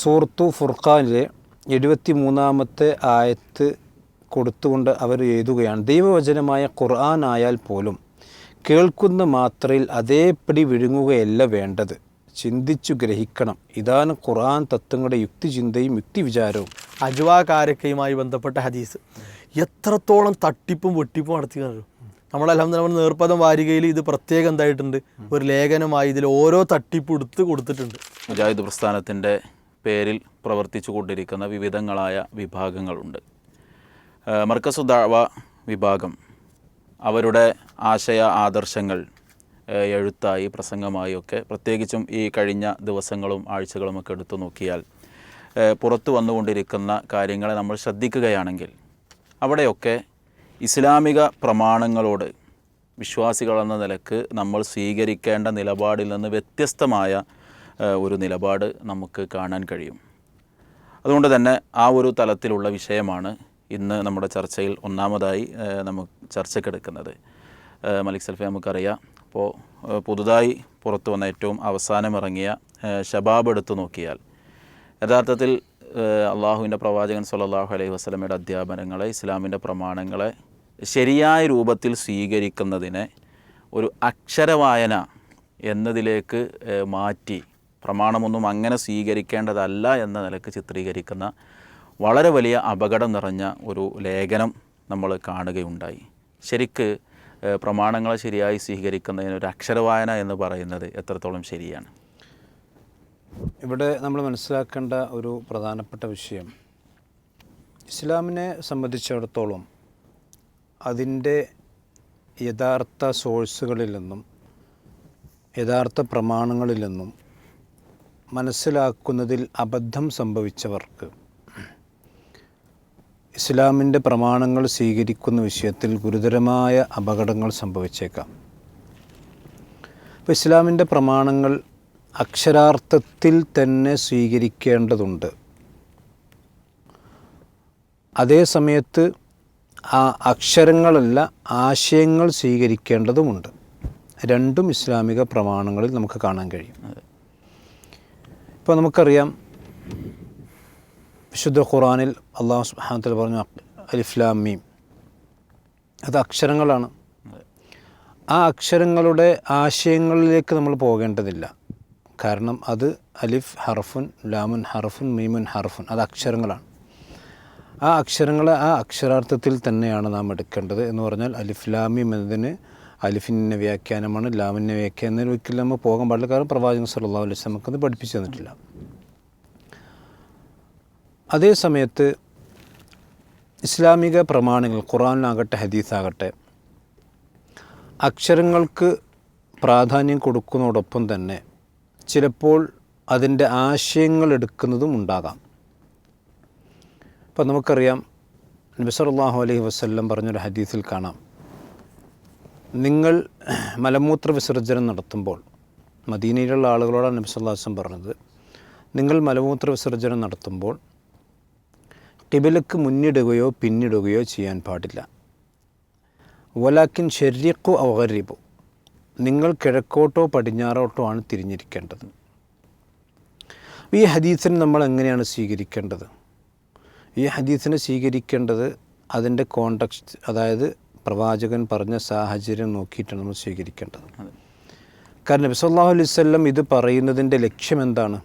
സൂറത്തു ഫുർഖാനിലെ എഴുപത്തി മൂന്നാമത്തെ ആയത്ത് കൊടുത്തുകൊണ്ട് അവർ എഴുതുകയാണ്. ദൈവവചനമായ ഖുർആൻ ആയാൽ പോലും കേൾക്കുന്ന മാത്രയിൽ അതേപടി വിഴുങ്ങുകയല്ല വേണ്ടത്. ചിന്തിച്ചു ഗ്രഹിക്കണം. ഇതാണ് ഖുർആൻ തത്വങ്ങളുടെ യുക്തിചിന്തയും യുക്തിവിചാരവും. അജ്വാ കാരക്കയുമായി ബന്ധപ്പെട്ട ഹദീസ്. എത്രത്തോളം തട്ടിപ്പും വെട്ടിപ്പും നടത്തി കാണും നമ്മളെല്ലാം നമ്മുടെ നേർപ്പദം വാരികയിൽ ഇത് പ്രത്യേകം എന്തായിട്ടുണ്ട്? ഒരു ലേഖനമായി ഇതിൽ ഓരോ തട്ടിപ്പ് എടുത്ത് കൊടുത്തിട്ടുണ്ട്. മുജാഹിദ് പ്രസ്ഥാനത്തിന്റെ പേരിൽ പ്രവർത്തിച്ചു കൊണ്ടിരിക്കുന്ന വിവിധങ്ങളായ വിഭാഗങ്ങളുണ്ട് മർക്കസു ദഅവ വിഭാഗം അവരുടെ ആശയ ആദർശങ്ങൾ എഴുത്തായി പ്രസംഗമായി ഒക്കെ പ്രത്യേകിച്ചും ഈ കഴിഞ്ഞ ദിവസങ്ങളും ആഴ്ചകളും ഒക്കെ എടുത്തു നോക്കിയാൽ പുറത്തു വന്നുകൊണ്ടിരിക്കുന്ന കാര്യങ്ങളെ നമ്മൾ ശ്രദ്ധിക്കുകയാണെങ്കിൽ അവിടെയൊക്കെ ഇസ്ലാമിക പ്രമാണങ്ങളോട് വിശ്വാസികളെന്ന നിലയ്ക്ക് നമ്മൾ സ്വീകരിക്കേണ്ട നിലപാടിൽ നിന്ന് വ്യത്യസ്തമായ ഒരു നിലപാട് നമുക്ക് കാണാൻ കഴിയും. അതുകൊണ്ട് തന്നെ ആ ഒരു തലത്തിലുള്ള വിഷയമാണ് ഇന്ന് നമ്മുടെ ചർച്ചയിൽ ഒന്നാമതായി നമുക്ക് ചർച്ചയ്ക്കെടുക്കുന്നത്. മലിക് സൽഫി നമുക്കറിയാം. അപ്പോൾ പുതുതായി പുറത്തു വന്ന ഏറ്റവും അവസാനം ഇറങ്ങിയ ഷബാബ് എടുത്തു നോക്കിയാൽ യഥാർത്ഥത്തിൽ അള്ളാഹുവിന്റെ പ്രവാചകൻ സല്ലല്ലാഹു അലൈഹി വസ്ലമയുടെ അധ്യാപനങ്ങളെ ഇസ്ലാമിന്റെ പ്രമാണങ്ങളെ ശരിയായ രൂപത്തിൽ സ്വീകരിക്കുന്നതിനെ ഒരു അക്ഷരവായന എന്നതിലേക്ക് മാറ്റി പ്രമാണമൊന്നും അങ്ങനെ സ്വീകരിക്കേണ്ടതല്ല എന്ന നിലയ്ക്ക് ചിത്രീകരിക്കുന്ന വളരെ വലിയ അപകടം നിറഞ്ഞ ഒരു ലേഖനം നമ്മൾ കാണുകയുണ്ടായി. ശരിക്ക് പ്രമാണങ്ങളെ ശരിയായി സ്വീകരിക്കുന്നതിന് ഒരു അക്ഷരവായന എന്ന് പറയുന്നത് എത്രത്തോളം ശരിയാണ്? ഇവിടെ നമ്മൾ മനസ്സിലാക്കേണ്ട ഒരു പ്രധാനപ്പെട്ട വിഷയം ഇസ്ലാമിനെ സംബന്ധിച്ചിടത്തോളം അതിന്റെ യഥാർത്ഥ സോഴ്സുകളിൽ നിന്നും യഥാർത്ഥ പ്രമാണങ്ങളിൽ നിന്നും മനസ്സിലാക്കുന്നതിൽ അബദ്ധം സംഭവിച്ചവർക്ക്. ഇസ്ലാമിന്റെ പ്രമാണങ്ങൾ സ്വീകരിക്കുന്ന വിഷയത്തിൽ ഗുരുതരമായ അപകടങ്ങൾ സംഭവിച്ചേക്കാം. അപ്പോൾ ഇസ്ലാമിന്റെ പ്രമാണങ്ങൾ അക്ഷരാർത്ഥത്തിൽ തന്നെ സ്വീകരിക്കേണ്ടതുണ്ട്. അതേ സമയത്ത് ആ അക്ഷരങ്ങളല്ല ആശയങ്ങൾ സ്വീകരിക്കേണ്ടതുമുണ്ട്. രണ്ടും ഇസ്ലാമിക പ്രമാണങ്ങളിൽ നമുക്ക് കാണാൻ കഴിയും. ഇപ്പോൾ നമുക്കറിയാം വിശുദ്ധ ഖുറാനിൽ അള്ളാഹു വ പറഞ്ഞു അലിഫ്ലാം മീം. അത് അക്ഷരങ്ങളാണ്. ആ അക്ഷരങ്ങളുടെ ആശയങ്ങളിലേക്ക് നമ്മൾ പോകേണ്ടതില്ല. കാരണം അത് അലിഫ് ഹർഫുൻ ലാമുൻ ഹർഫുൻ മീമുൻ ഹർഫുൻ അത് അക്ഷരങ്ങളാണ്. ആ അക്ഷരങ്ങളെ ആ അക്ഷരാർത്ഥത്തിൽ തന്നെയാണ് നാം എടുക്കേണ്ടത് എന്ന് പറഞ്ഞാൽ അലിഫ് ലാമീം എന്നതിന് അലിഫിന്റെ വ്യാഖ്യാനമാണ് ലാമിന്റെ വ്യാഖ്യാനം ഒരിക്കലും നമ്മൾ പോകാൻ പാടില്ല. കാരണം പ്രവാചകൻ സല്ലല്ലാഹു അലൈഹി നമുക്കത് പഠിപ്പിച്ചു തന്നിട്ടില്ല. അതേ സമയത്ത് ഇസ്ലാമിക പ്രമാണങ്ങൾ ഖുറാനിലാകട്ടെ ഹദീസാകട്ടെ അക്ഷരങ്ങൾക്ക് പ്രാധാന്യം കൊടുക്കുന്നതോടൊപ്പം തന്നെ ചിലപ്പോൾ അതിന്റെ ആശയങ്ങൾ എടുക്കുന്നതും ഉണ്ടാകാം. ഇപ്പം നമുക്കറിയാം നബിസല്ലല്ലാഹു അലൈഹി വസ്ല്ലം പറഞ്ഞൊരു ഹദീസിൽ കാണാം. നിങ്ങൾ മലമൂത്ര വിസർജനം നടത്തുമ്പോൾ മദീനയിലുള്ള ആളുകളോടാണ് നബിസ്വല്ലാസം പറഞ്ഞത് നിങ്ങൾ മലമൂത്ര വിസർജനം നടത്തുമ്പോൾ ടിബിലക്ക് മുന്നിടുകയോ പിന്നിടുകയോ ചെയ്യാൻ പാടില്ല. വലാക്കിൻ ശരീരക്കോ അവകരിപ്പോ നിങ്ങൾ കിഴക്കോട്ടോ പടിഞ്ഞാറോട്ടോ ആണ് തിരിഞ്ഞിരിക്കേണ്ടത്. ഈ ഹദീസിനെ നമ്മൾ എങ്ങനെയാണ് സ്വീകരിക്കേണ്ടത്? ഈ ഹദീസിനെ സ്വീകരിക്കേണ്ടത് അതിന്റെ കോണ്ടക്സ്റ്റ് അതായത് പ്രവാചകൻ പറഞ്ഞ സാഹചര്യം നോക്കിയിട്ടാണ് നമ്മൾ സ്വീകരിക്കേണ്ടത്. കാരണം നബി സല്ലല്ലാഹു അലൈഹി ഇത് പറയുന്നതിന്റെ ലക്ഷ്യം എന്താണ്?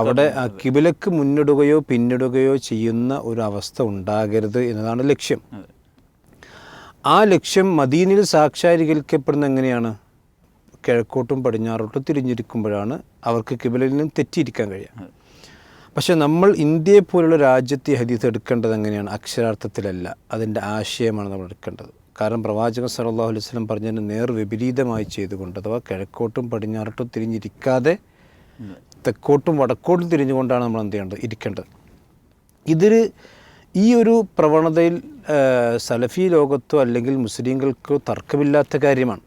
അവിടെ കിബിലക്ക് മുന്നിടുകയോ പിന്നിടുകയോ ചെയ്യുന്ന ഒരു അവസ്ഥ ഉണ്ടാകരുത് എന്നതാണ് ലക്ഷ്യം. ആ ലക്ഷ്യം മദീനയിൽ സാക്ഷാത്കരിക്കപ്പെടുന്ന എങ്ങനെയാണ്? കിഴക്കോട്ടും പടിഞ്ഞാറോട്ടും തിരിഞ്ഞിരിക്കുമ്പോഴാണ് അവർക്ക് കിബിലയിൽ നിന്ന് തെറ്റിയിരിക്കാൻ കഴിയുക. പക്ഷെ നമ്മൾ ഇന്ത്യയെ പോലുള്ള രാജ്യത്തെ ഹദീസ് എടുക്കേണ്ടത് എങ്ങനെയാണ്? അക്ഷരാർത്ഥത്തിലല്ല. അതിന്റെ ആശയമാണ് നമ്മൾ എടുക്കേണ്ടത്. കാരണം പ്രവാചകൻ സല്ലല്ലാഹു അലൈഹി വസല്ലം പറഞ്ഞതിന് നേർ വിപരീതമായി ചെയ്തുകൊണ്ട് അഥവാ കിഴക്കോട്ടും പടിഞ്ഞാറോട്ടും തിരിഞ്ഞിരിക്കാതെ തെക്കോട്ടും വടക്കോട്ടും തിരിഞ്ഞുകൊണ്ടാണ് നമ്മൾ എന്ത് ചെയ്യേണ്ടത്? ഇരിക്കേണ്ടത്. ഇതിൽ ഈ ഒരു പ്രവണതയിൽ സലഫി ലോകത്തോ അല്ലെങ്കിൽ മുസ്ലിങ്ങൾക്കോ തർക്കമില്ലാത്ത കാര്യമാണ്.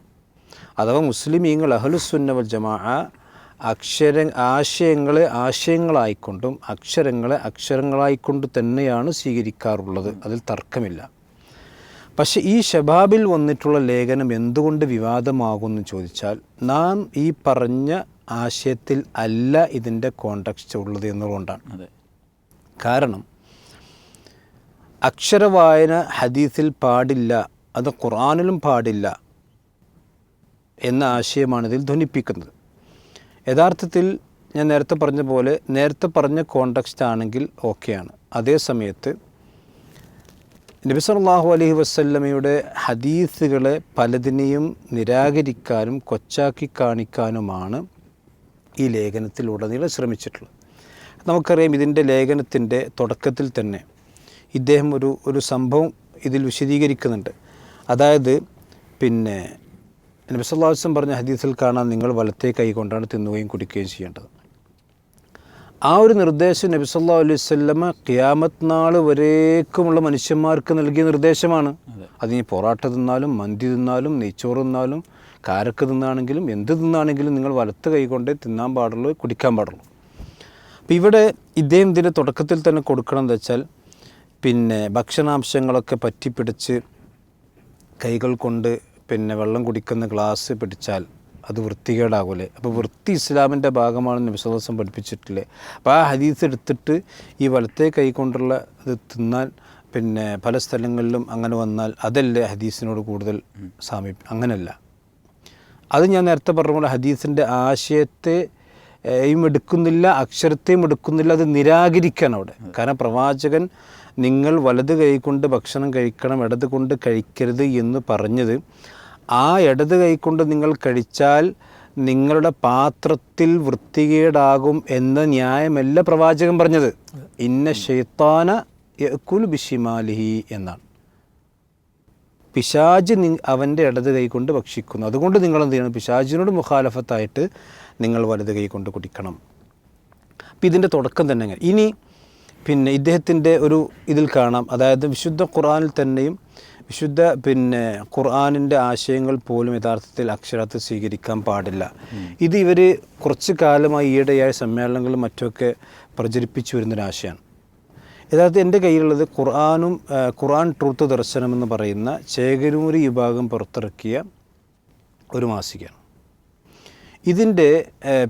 അഥവാ മുസ്ലിമീങ്ങൾ അഹലുസുന്നവൽ ജമാഅ ജമാ അക്ഷര ആശയങ്ങളെ ആശയങ്ങളായിക്കൊണ്ടും അക്ഷരങ്ങളെ അക്ഷരങ്ങളായിക്കൊണ്ട് തന്നെയാണ് സ്വീകരിക്കാറുള്ളത്. അതിൽ തർക്കമില്ല. പക്ഷെ ഈ ഷബാബിൽ വന്നിട്ടുള്ള ലേഖനം എന്തുകൊണ്ട് വിവാദമാകുമെന്ന് ചോദിച്ചാൽ നാം ഈ പറഞ്ഞ ആശയത്തിൽ അല്ല ഇതിന്റെ കോണ്ടക്സ്റ്റ് ഉള്ളത് എന്നുള്ളതുകൊണ്ടാണ്. അതെ. കാരണം അക്ഷരവായന ഹദീസിൽ പാടില്ല അത് ഖുറാനിലും പാടില്ല എന്ന ആശയമാണ് ഇതിൽ ധ്വനിപ്പിക്കുന്നത്. യഥാർത്ഥത്തിൽ ഞാൻ നേരത്തെ പറഞ്ഞ പോലെ നേരത്തെ പറഞ്ഞ കോണ്ടക്സ്റ്റ് ആണെങ്കിൽ ഓക്കെയാണ്. അതേ സമയത്ത് നബി അലൈഹി വസല്ലമയുടെ ഹദീസുകളെ പലതിനെയും നിരാകരിക്കാനും കൊച്ചാക്കി കാണിക്കാനുമാണ് ഈ ലേഖനത്തിലുടനീളം ശ്രമിച്ചിട്ടുള്ളത്. നമുക്കറിയാം ഇതിന്റെ ലേഖനത്തിന്റെ തുടക്കത്തിൽ തന്നെ ഇദ്ദേഹം ഒരു ഒരു സംഭവം ഇതിൽ വിശദീകരിക്കുന്നുണ്ട്. അതായത് പിന്നെ നബി വസല്ലം പറഞ്ഞ ഹദീസിൽ കാണാൻ നിങ്ങൾ വലത്തെ കൈ കൊണ്ടാണ് തിന്നുകയും കുടിക്കുകയും ചെയ്യേണ്ടത്. ആ ഒരു നിർദ്ദേശം നബി സല്ലല്ലാഹു അലൈഹി സ്വല്ലമ ഖിയാമത്ത് നാൾ വരേക്കുമുള്ള മനുഷ്യന്മാർക്ക് നൽകിയ നിർദ്ദേശമാണ്. അത്. ഈ പൊറാട്ട തിന്നാലും മന്തി തിന്നാലും നെയ്ച്ചോറ് തിന്നാലും കാരക്ക് തിന്നാണെങ്കിലും എന്ത് തിന്നാണെങ്കിലും നിങ്ങൾ വലത്ത് കൈകൊണ്ടേ തിന്നാൻ പാടുള്ളൂ കുടിക്കാൻ പാടുള്ളൂ. അപ്പോൾ ഇവിടെ ഇദ്ദേഹം ഇതിന്റെ തുടക്കത്തിൽ തന്നെ കൊടുക്കണം എന്ന് വെച്ചാൽ പിന്നെ ഭക്ഷണാംശങ്ങളൊക്കെ പറ്റിപ്പിടിച്ച് കൈകൾ കൊണ്ട് പിന്നെ വെള്ളം കുടിക്കുന്ന ഗ്ലാസ് പിടിച്ചാൽ അത് വൃത്തികേടാകൂലേ. അപ്പോൾ വൃത്തി ഇസ്ലാമിന്റെ ഭാഗമാണെന്ന് വിശ്വാസം പഠിപ്പിച്ചിട്ടില്ലേ. അപ്പോൾ ആ ഹദീസ് എടുത്തിട്ട് ഈ വലത്തെ കൈ കൊണ്ടുള്ള ഇത് തിന്നാൽ പിന്നെ പല സ്ഥലങ്ങളിലും അങ്ങനെ വന്നാൽ അതല്ലേ ഹദീസിനോട് കൂടുതൽ സാമീപ്യം. അങ്ങനല്ല. അത് ഞാൻ നേരത്തെ പറഞ്ഞ പോലെ ഹദീസിന്റെ ആശയത്തെ യും എടുക്കുന്നില്ല അക്ഷരത്തെയും എടുക്കുന്നില്ല അത് നിരാകരിക്കാൻ അവിടെ. കാരണം പ്രവാചകൻ നിങ്ങൾ വലത് കൈ കൊണ്ട് ഭക്ഷണം കഴിക്കണം ഇടത് കൊണ്ട് കഴിക്കരുത് എന്ന് പറഞ്ഞത് ആ ഇടത് കൈക്കൊണ്ട് നിങ്ങൾ കഴിച്ചാൽ നിങ്ങളുടെ പാത്രത്തിൽ വൃത്തികേടാകും എന്ന ന്യായമല്ല പ്രവാചകൻ പറഞ്ഞത്. ഇന്ന ഷെയ്ത്താന യക്കുൽ ബിഷിമാലിഹി എന്നാണ്. പിശാജ് നി അവന്റെ ഇടത് കൈ കൊണ്ട് ഭക്ഷിക്കുന്നു. അതുകൊണ്ട് നിങ്ങൾ എന്ത് ചെയ്യണം? പിശാജിനോട് മുഖാലഫത്തായിട്ട് നിങ്ങൾ വലത് കൈ കൊണ്ട് കുടിക്കണം. അപ്പം ഇതിന്റെ തുടക്കം തന്നെ ഇനി പിന്നെ ഇദ്ദേഹത്തിന്റെ ഒരു ഇതിൽ കാണാം. അതായത് വിശുദ്ധ ഖുറാനിൽ തന്നെയും വിശുദ്ധ പിന്നെ ഖുർആാനിന്റെ ആശയങ്ങൾ പോലും യഥാർത്ഥത്തിൽ അക്ഷരത്തിൽ സ്വീകരിക്കാൻ പാടില്ല. ഇത് ഇവർ കുറച്ച് കാലമായി ഈയിടെയായ സമ്മേളനങ്ങളും മറ്റുമൊക്കെ പ്രചരിപ്പിച്ചു വരുന്നൊരാശയമാണ് യഥാർത്ഥത്തിൽ എന്റെ കയ്യിലുള്ളത് ഖുർആാനും ഖുർആൻ ട്രൂത്ത് ദർശനം എന്ന് പറയുന്ന ചേകരൂരി വിഭാഗം പുറത്തിറക്കിയ ഒരു മാസികയാണ്. ഇതിന്റെ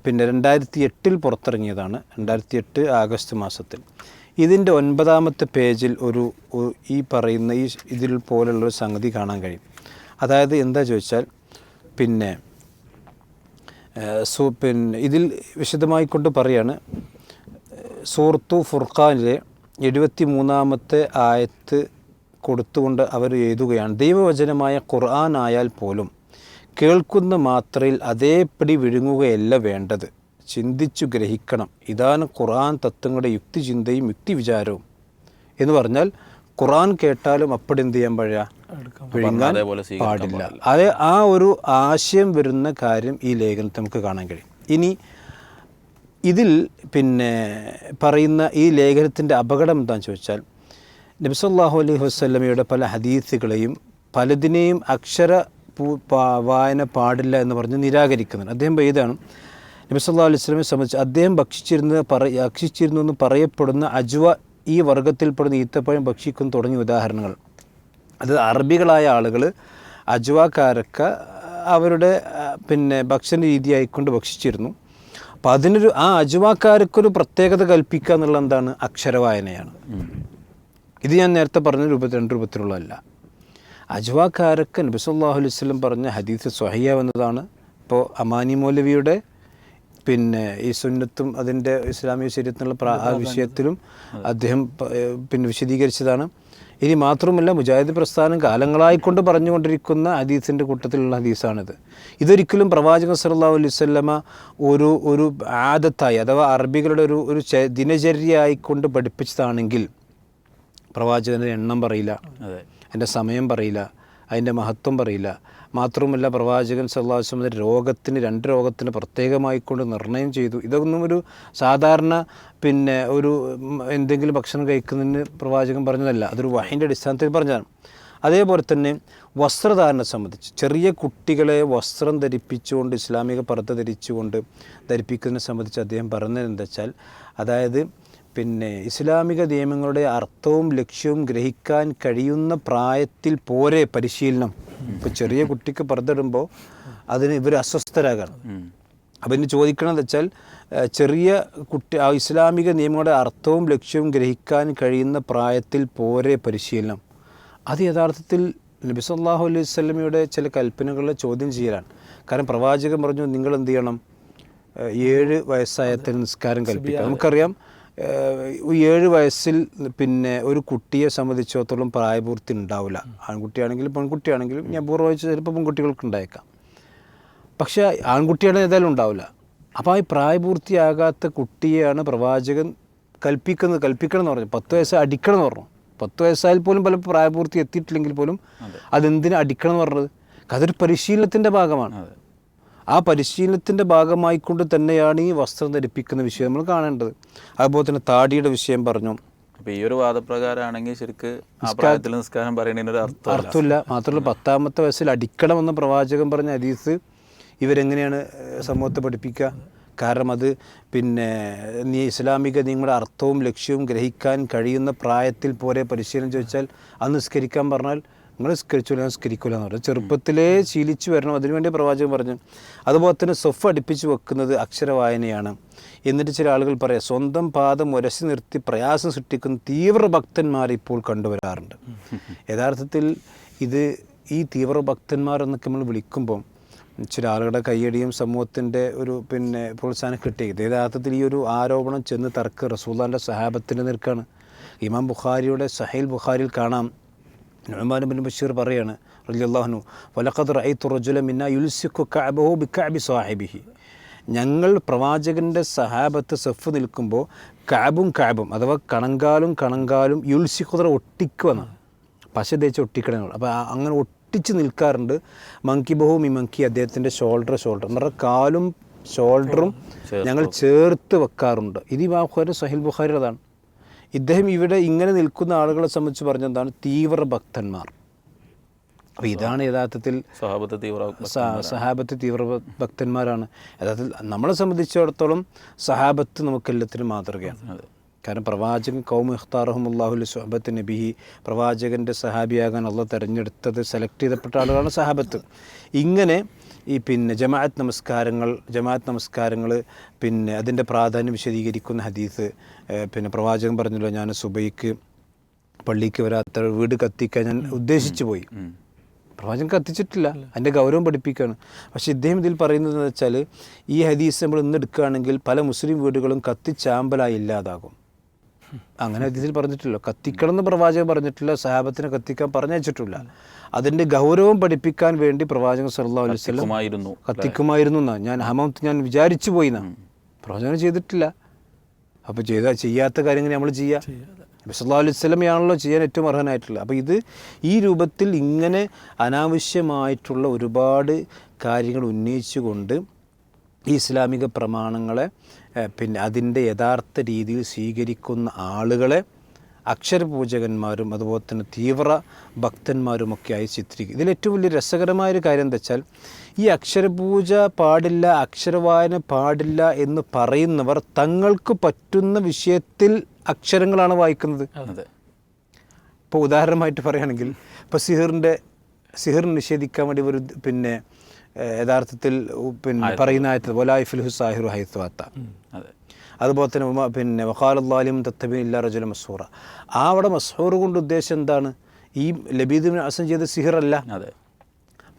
പിന്നെ രണ്ടായിരത്തി എട്ടിൽ പുറത്തിറങ്ങിയതാണ്. രണ്ടായിരത്തി എട്ട് ആഗസ്റ്റ് മാസത്തിൽ. ഇതിന്റെ ഒൻപതാമത്തെ പേജിൽ ഒരു ഈ പറയുന്ന ഈ ഇതിൽ പോലുള്ളൊരു സംഗതി കാണാൻ കഴിയും. അതായത് എന്താ ചോദിച്ചാൽ പിന്നെ സു പിന്നെ ഇതിൽ വിശദമായിക്കൊണ്ട് പറയാണ് സൂർത്തു ഫുർഖാനിലെ എഴുപത്തി മൂന്നാമത്തെ ആയത്ത് കൊടുത്തുകൊണ്ട് അവർ എഴുതുകയാണ് ദൈവവചനമായ ഖുർആൻ ആയാൽ പോലും കേൾക്കുന്ന മാത്രയിൽ അതേപടി വിഴുങ്ങുകയല്ല വേണ്ടത്. ചിന്തിച്ചു ഗ്രഹിക്കണം. ഇതാണ് ഖുറാൻ തത്വങ്ങളുടെ യുക്തിചിന്തയും യുക്തിവിചാരവും. എന്ന് പറഞ്ഞാൽ ഖുറാൻ കേട്ടാലും അപ്പടി എന്ത് ചെയ്യാൻ പഴയ വിഴുങ്ങാൻ പാടില്ല. അത് ആ ഒരു ആശയം വരുന്ന കാര്യം ഈ ലേഖനത്തിൽ നമുക്ക് കാണാൻ കഴിയും. ഇനി ഇതിൽ പിന്നെ പറയുന്ന ഈ ലേഖനത്തിന്റെ അപകടം എന്താണെന്ന് ചോദിച്ചാൽ നബിസല്ലാഹു അലൈഹി വസ്ലമയുടെ പല ഹദീസുകളെയും പലതിനെയും അക്ഷര പൂ- വായന പാടില്ല എന്ന് പറഞ്ഞ് നിരാകരിക്കുന്നുണ്ട് അദ്ദേഹം ഇതാണ് നബിസല്ലാ അലൈഹി സ്വലമെ സംബന്ധിച്ച് അദ്ദേഹം ഭക്ഷിച്ചിരുന്നത് പറ ഭക്ഷിച്ചിരുന്നു എന്ന് പറയപ്പെടുന്ന അജ്വ ഈ വർഗത്തിൽപ്പെടുന്ന ഈത്തപ്പഴം ഭക്ഷിക്കുന്ന തുടങ്ങിയ ഉദാഹരണങ്ങൾ. അത് അറബികളായ ആളുകൾ അജ്വാക്കാരക്ക അവരുടെ പിന്നെ ഭക്ഷണ രീതിയായിക്കൊണ്ട് ഭക്ഷിച്ചിരുന്നു. അപ്പം അതിനൊരു ആ അജ്വാക്കാർക്കൊരു പ്രത്യേകത കൽപ്പിക്കുക എന്നുള്ള എന്താണ്? അക്ഷരവായനയാണ്. ഇത് ഞാൻ നേരത്തെ പറഞ്ഞ രൂപത്തിൽ രണ്ട് രൂപത്തിലുള്ളതല്ല. അജ്വാക്കാരക്ക് അലൈഹി വസല്ലം പറഞ്ഞ ഹദീസ് സ്വഹയ്യ എന്നതാണ്. ഇപ്പോൾ അമാനി മൗലവിയുടെ പിന്നെ ഈ സുന്നത്തും അതിന്റെ ഇസ്ലാമിക ശരീരത്തിനുള്ള പ്രാ ആ വിഷയത്തിലും അദ്ദേഹം പിന്നെ വിശദീകരിച്ചതാണ്. ഇനി മാത്രമല്ല മുജാഹിദ് പ്രസ്ഥാനം കാലങ്ങളായിക്കൊണ്ട് പറഞ്ഞുകൊണ്ടിരിക്കുന്ന ഹദീസിന്റെ കൂട്ടത്തിലുള്ള ഹദീസാണിത്. ഇതൊരിക്കലും പ്രവാചകൻ സല്ലല്ലാഹു അലൈഹി വസല്ലമ ഒരു ഒരു ആദത്തായി അഥവാ അറബികളുടെ ഒരു ഒരു ദിനചര്യയായിക്കൊണ്ട് പഠിപ്പിച്ചതാണെങ്കിൽ പ്രവാചകന്റെ എണ്ണം പറയില്ല. അതെ. അതിന്റെ സമയം പറയില്ല. അതിന്റെ മഹത്വം പറയില്ല. മാത്രവുമല്ല പ്രവാചകൻ സല്ലാസ്വമ രോഗത്തിന് രണ്ട് രോഗത്തിന് പ്രത്യേകമായിക്കൊണ്ട് നിർണയം ചെയ്തു. ഇതൊന്നും ഒരു സാധാരണ പിന്നെ ഒരു എന്തെങ്കിലും ഭക്ഷണം കഴിക്കുന്നതിന് പ്രവാചകൻ പറഞ്ഞതല്ല. അതൊരു വഹിന്റെ അടിസ്ഥാനത്തിൽ പറഞ്ഞതാണ്. അതേപോലെ തന്നെ വസ്ത്രധാരണ സംബന്ധിച്ച് ചെറിയ കുട്ടികളെ വസ്ത്രം ധരിപ്പിച്ചുകൊണ്ട് ഇസ്ലാമിക പർദ്ധ ധരിച്ചുകൊണ്ട് ധരിപ്പിക്കുന്നതിനെ സംബന്ധിച്ച് അദ്ദേഹം പറഞ്ഞത് എന്താ വെച്ചാൽ അതായത് പിന്നെ ഇസ്ലാമിക നിയമങ്ങളുടെ അർത്ഥവും ലക്ഷ്യവും ഗ്രഹിക്കാൻ കഴിയുന്ന പ്രായത്തിൽ പോരെ പരിശീലനം. ഇപ്പോൾ ചെറിയ കുട്ടിക്ക് പുറത്തിടുമ്പോൾ അതിന് ഇവർ അസ്വസ്ഥരാകണം. അപ്പം ഇനി ചോദിക്കണമെന്ന് വെച്ചാൽ ചെറിയ കുട്ടി ആ ഇസ്ലാമിക നിയമങ്ങളുടെ അർത്ഥവും ലക്ഷ്യവും ഗ്രഹിക്കാൻ കഴിയുന്ന പ്രായത്തിൽ പോരെ പരിശീലനം. അത് യഥാർത്ഥത്തിൽ നബി സല്ലല്ലാഹു അലൈഹി വസല്ലമയുടെ ചില കൽപ്പനകളെ ചോദ്യം ചെയ്യലാണ്. കാരണം പ്രവാചകൻ പറഞ്ഞു നിങ്ങൾ എന്ത് ചെയ്യണം? ഏഴ് വയസ്സായത്തിന് നിസ്കാരം കൽപ്പിക്കുക നമുക്കറിയാം ഏഴ് വയസ്സിൽ പിന്നെ ഒരു കുട്ടിയെ സംബന്ധിച്ചിടത്തോളം പ്രായപൂർത്തി ഉണ്ടാവില്ല. ആൺകുട്ടിയാണെങ്കിലും പെൺകുട്ടിയാണെങ്കിലും ഞാൻ പൂർവം ചിലപ്പോൾ പെൺകുട്ടികൾക്ക് ഉണ്ടായേക്കാം. പക്ഷേ ആൺകുട്ടിയാണ് ഏതായാലും ഉണ്ടാവില്ല. അപ്പോൾ ഈ പ്രായപൂർത്തിയാകാത്ത കുട്ടിയെയാണ് പ്രവാചകൻ കൽപ്പിക്കുന്നത്. കൽപ്പിക്കണം എന്ന് പറഞ്ഞു. പത്ത് വയസ്സ് അടിക്കണം എന്ന് പറഞ്ഞു. പത്ത് വയസ്സായാൽ പോലും പല പ്രായപൂർത്തി എത്തിയിട്ടില്ലെങ്കിൽ പോലും അതെന്തിനാ അടിക്കണം എന്ന് പറഞ്ഞത്? അതൊരു പരിശീലനത്തിന്റെ ഭാഗമാണ്. ആ പരിശീലനത്തിന്റെ ഭാഗമായിക്കൊണ്ട് തന്നെയാണ് ഈ വസ്ത്രം ധരിപ്പിക്കുന്ന വിഷയം നമ്മൾ കാണേണ്ടത്. അതുപോലെ തന്നെ താടിയുടെ വിഷയം പറഞ്ഞു. അപ്പോൾ ഈ ഒരു വാദപ്രകാരമാണെങ്കിൽ ശരിക്ക് പ്രായത്തിൽ നിസ്കാരം പറയുന്നതിന് ഒരു അർത്ഥം അർത്ഥമില്ല. മാത്രമല്ല പത്താമത്തെ വയസ്സിൽ അടിക്കണമെന്ന് പ്രവാചകൻ പറഞ്ഞ ഹദീസ് ഇവരെങ്ങനെയാണ് സമൂഹത്തെ പഠിപ്പിക്കുക? കാരണം അത് പിന്നെ നീ ഇസ്ലാമിക നിങ്ങളുടെ അർത്ഥവും ലക്ഷ്യവും ഗ്രഹിക്കാൻ കഴിയുന്ന പ്രായത്തിൽ പോരെ പരിശീലനം ചോദിച്ചാൽ അത് നിസ്കരിക്കാൻ പറഞ്ഞാൽ നിങ്ങൾ നിസ്കരിച്ചില്ല നിസ്കരിക്കില്ല എന്ന് പറഞ്ഞു ചെറുപ്പത്തിലേ ശീലിച്ചു വരണം. അതിനുവേണ്ടി പ്രവാചകൻ പറഞ്ഞു അതുപോലെ തന്നെ സൊഫ് അടുപ്പിച്ച് വെക്കുന്നത് അക്ഷരവായനയാണ്. എന്നിട്ട് ചില ആളുകൾ പറയാം സ്വന്തം പാദം ഉരಸಿ നിർത്തി പ്രയാസം സൃഷ്ടിക്കുന്ന തീവ്ര ഭക്തന്മാർ ഇപ്പോൾ കണ്ടുവരാറുണ്ട്. യഥാർത്ഥത്തിൽ ഇത് ഈ തീവ്ര എന്നൊക്കെ നമ്മൾ വിളിക്കുമ്പം ചില ആളുകളുടെ കയ്യടിയും സമൂഹത്തിന്റെ ഒരു പിന്നെ പ്രോത്സാഹനം കിട്ടിയത് യഥാർത്ഥത്തിൽ ഈ ഒരു ആരോപണം ചെന്ന് തർക്ക് റസൂല്ലാന്റെ സഹാബത്തിന്റെ നിൽക്കാണ് ഇമാം ബുഖാരിയുടെ സഹൈൽ ബുഖാരിയിൽ കാണാം. നുഅ്മാൻ ബിൻ ബഷീർ പറയാണ് റളിയല്ലാഹു വലഖദ് റഅയ്തു റജുല മിന്ന യുൽസിഖു കഅബഹു ബിക്കഅബി സാഹിബിഹി. ഞങ്ങൾ പ്രവാചകന്റെ സഹാബത്ത് സഫ് നിൽക്കുമ്പോൾ കാബും കാബും അഥവാ കണങ്കാലും കണങ്കാലും യുൽസിഖുദർ ഒട്ടിക്കുവെന്നാണ്. പശ തേച്ച് ഒട്ടിക്കണങ്ങൾ അപ്പോൾ അങ്ങനെ ഒട്ടിച്ച് നിൽക്കാറുണ്ട്. മങ്കി ബഹു മി മങ്കി അദ്ദേഹത്തിന്റെ ഷോൾഡർ ഷോൾഡർ. എന്ന് പറഞ്ഞാൽ കാലും ഷോൾഡറും ഞങ്ങൾ ചേർത്ത് വെക്കാറുണ്ട്. ഇത് ഈ ബുഖാരി സഹിൽ ബുഖാരിയുടേതാണ്. ഇദ്ദേഹം ഇവിടെ ഇങ്ങനെ നിൽക്കുന്ന ആളുകളെ സംബന്ധിച്ച് പറഞ്ഞെന്താണ്? തീവ്ര ഭക്തന്മാർ. അപ്പോൾ ഇതാണ് യഥാർത്ഥത്തിൽ സഹാബത്ത് തീവ്ര സഹാബത്ത് തീവ്ര ഭക്തന്മാരാണ്. യഥാർത്ഥത്തിൽ നമ്മളെ സംബന്ധിച്ചിടത്തോളം സഹാബത്ത് നമുക്കെല്ലാത്തിനും മാതൃകയാണ്. കാരണം പ്രവാചകൻ കൗമ ഇഖ്താറഹുമുല്ലാഹുൽ സുഹബത്ത് നബിഹി പ്രവാചകന്റെ സഹാബിയാകാൻ അള്ള തിരഞ്ഞെടുത്തത് സെലക്ട് ചെയ്തപ്പെട്ട ആളുകളാണ് സഹാബത്ത്. ഇങ്ങനെ ഈ പിന്നെ ജമാഅത്ത് നമസ്കാരങ്ങൾ ജമാഅത്ത് നമസ്കാരങ്ങൾ പിന്നെ അതിന്റെ പ്രാധാന്യം വിശദീകരിക്കുന്ന ഹദീസ് പിന്നെ പ്രവാചകൻ പറഞ്ഞല്ലോ ഞാൻ സുബൈക്ക് പള്ളിക്ക് വരാത്ത വീട് കത്തിക്കാൻ ഞാൻ ഉദ്ദേശിച്ചു പോയി. പ്രവാചകൻ കത്തിച്ചിട്ടില്ല. അതിന്റെ ഗൗരവം പഠിപ്പിക്കുകയാണ്. പക്ഷേ ഇദ്ദേഹം ഇതിൽ പറയുന്നത് എന്ന് വെച്ചാൽ ഈ ഹദീസ് നമ്മൾ ഇന്ന് എടുക്കുകയാണെങ്കിൽ പല മുസ്ലിം വീടുകളും കത്തിച്ചാമ്പലായി ഇല്ലാതാകും. അങ്ങനെ ഇതിൽ പറഞ്ഞിട്ടില്ല. കത്തിക്കണം എന്ന് പ്രവാചകൻ പറഞ്ഞിട്ടില്ല. സഹാബത്തിനെ കത്തിക്കാൻ പറഞ്ഞയച്ചിട്ടില്ല. അതിന്റെ ഗൗരവം പഠിപ്പിക്കാൻ വേണ്ടി പ്രവാചകൻ സല്ലല്ലാഹു അലൈഹി വസല്ലം കത്തിക്കുമായിരുന്നു എന്നാണ് ഞാൻ ഹമത്ത് ഞാൻ വിചാരിച്ചു പോയി എന്നാണ് പ്രവചനം ചെയ്തിട്ടില്ല. അപ്പോൾ ചെയ്ത ചെയ്യാത്ത കാര്യങ്ങൾ നമ്മൾ ചെയ്യാം. ബിസ്ലാ അലൈഹി സ്വലമയാണല്ലോ ചെയ്യാൻ ഏറ്റവും അർഹനായിട്ടുള്ളത്. അപ്പോൾ ഇത് ഈ രൂപത്തിൽ ഇങ്ങനെ അനാവശ്യമായിട്ടുള്ള ഒരുപാട് കാര്യങ്ങൾ ഉന്നയിച്ചുകൊണ്ട് ഈ ഇസ്ലാമിക പ്രമാണങ്ങളെ പിന്നെ അതിന്റെ യഥാർത്ഥ രീതിയിൽ സ്വീകരിക്കുന്ന ആളുകളെ അക്ഷരപൂജകന്മാരും അതുപോലെ തന്നെ തീവ്ര ഭക്തന്മാരുമൊക്കെയായി ചിത്രീകരിക്കും. ഇതിൽ ഏറ്റവും വലിയ രസകരമായൊരു കാര്യം എന്താ വെച്ചാൽ ഈ അക്ഷരപൂജ പാടില്ല അക്ഷരവായന പാടില്ല എന്ന് പറയുന്നവർ തങ്ങൾക്ക് പറ്റുന്ന വിഷയത്തിൽ അക്ഷരങ്ങളാണ് വായിക്കുന്നത്. ഇപ്പോൾ ഉദാഹരണമായിട്ട് പറയുകയാണെങ്കിൽ ഇപ്പോൾ സിഹിറിന്റെ സിഹിർ നിഷേധിക്കാൻ വേണ്ടി ഒരു പിന്നെ യഥാർത്ഥത്തിൽ പിന്നെ പറയുന്ന ആയത്ത് വലായിഫിൽ ഹുസാഹിറു ഹൈത്വാത്ത അതെ. അതുപോലെ തന്നെ ഉമ- പിന്നെ വഖാലുല്ലാലിം തത്തബിൻ ഇല്ലാ റജുല മസൂറ ആ അവിടെ മസൂർ കൊണ്ട് ഉദ്ദേശം എന്താണ്? ഈ ലബീദ് അസം ചെയ്ത സിഹിറല്ല. അതെ.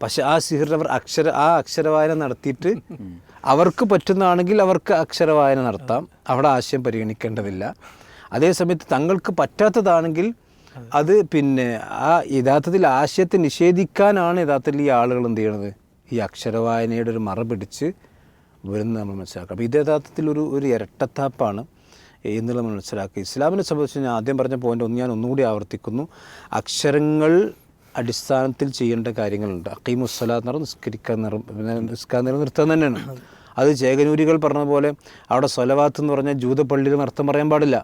പക്ഷെ ആ സിഹിർ അവർ അക്ഷര ആ അക്ഷരവായന നടത്തിയിട്ട് അവർക്ക് പറ്റുന്നതാണെങ്കിൽ അവർക്ക് അക്ഷരവായന നടത്താം. അവിടെ ആശയം പരിഗണിക്കേണ്ടതില്ല. അതേസമയത്ത് തങ്ങൾക്ക് പറ്റാത്തതാണെങ്കിൽ അത് പിന്നെ ആ യഥാർത്ഥത്തിൽ ആശയത്തെ നിഷേധിക്കാനാണ് യഥാർത്ഥത്തിൽ ഈ ആളുകൾ എന്ത് ചെയ്യണത്? ഈ അക്ഷരവായനയുടെ ഒരു മറ പിടിച്ച് വരുന്നത് നമ്മൾ മനസ്സിലാക്കുക അപ്പോൾ ഇത് യഥാർത്ഥത്തിൽ ഒരു ഒരു ഇരട്ടത്താപ്പാണ് എന്നുള്ളത് നമ്മൾ മനസ്സിലാക്കുക. ഇസ്ലാമിനെ സംബന്ധിച്ച് ഞാൻ ആദ്യം പറഞ്ഞ പോയിന്റ് ഒന്ന് ഞാൻ ഒന്നുകൂടി ആവർത്തിക്കുന്നു. അക്ഷരങ്ങൾ അടിസ്ഥാനത്തിൽ ചെയ്യേണ്ട കാര്യങ്ങളുണ്ട്. അക്കീമുസ്സലാ എന്ന് പറഞ്ഞാൽ നിസ്കരിക്കാൻ നിർ നിസ്കാൻ നിലനിർത്താൻ തന്നെയാണ്. അത് ചേകനൂരികൾ പറഞ്ഞ പോലെ അവിടെ സ്വലവാത്ത് എന്ന് പറഞ്ഞാൽ ജൂതപ്പള്ളിയിൽ നൃത്തം പറയാൻ പാടില്ല.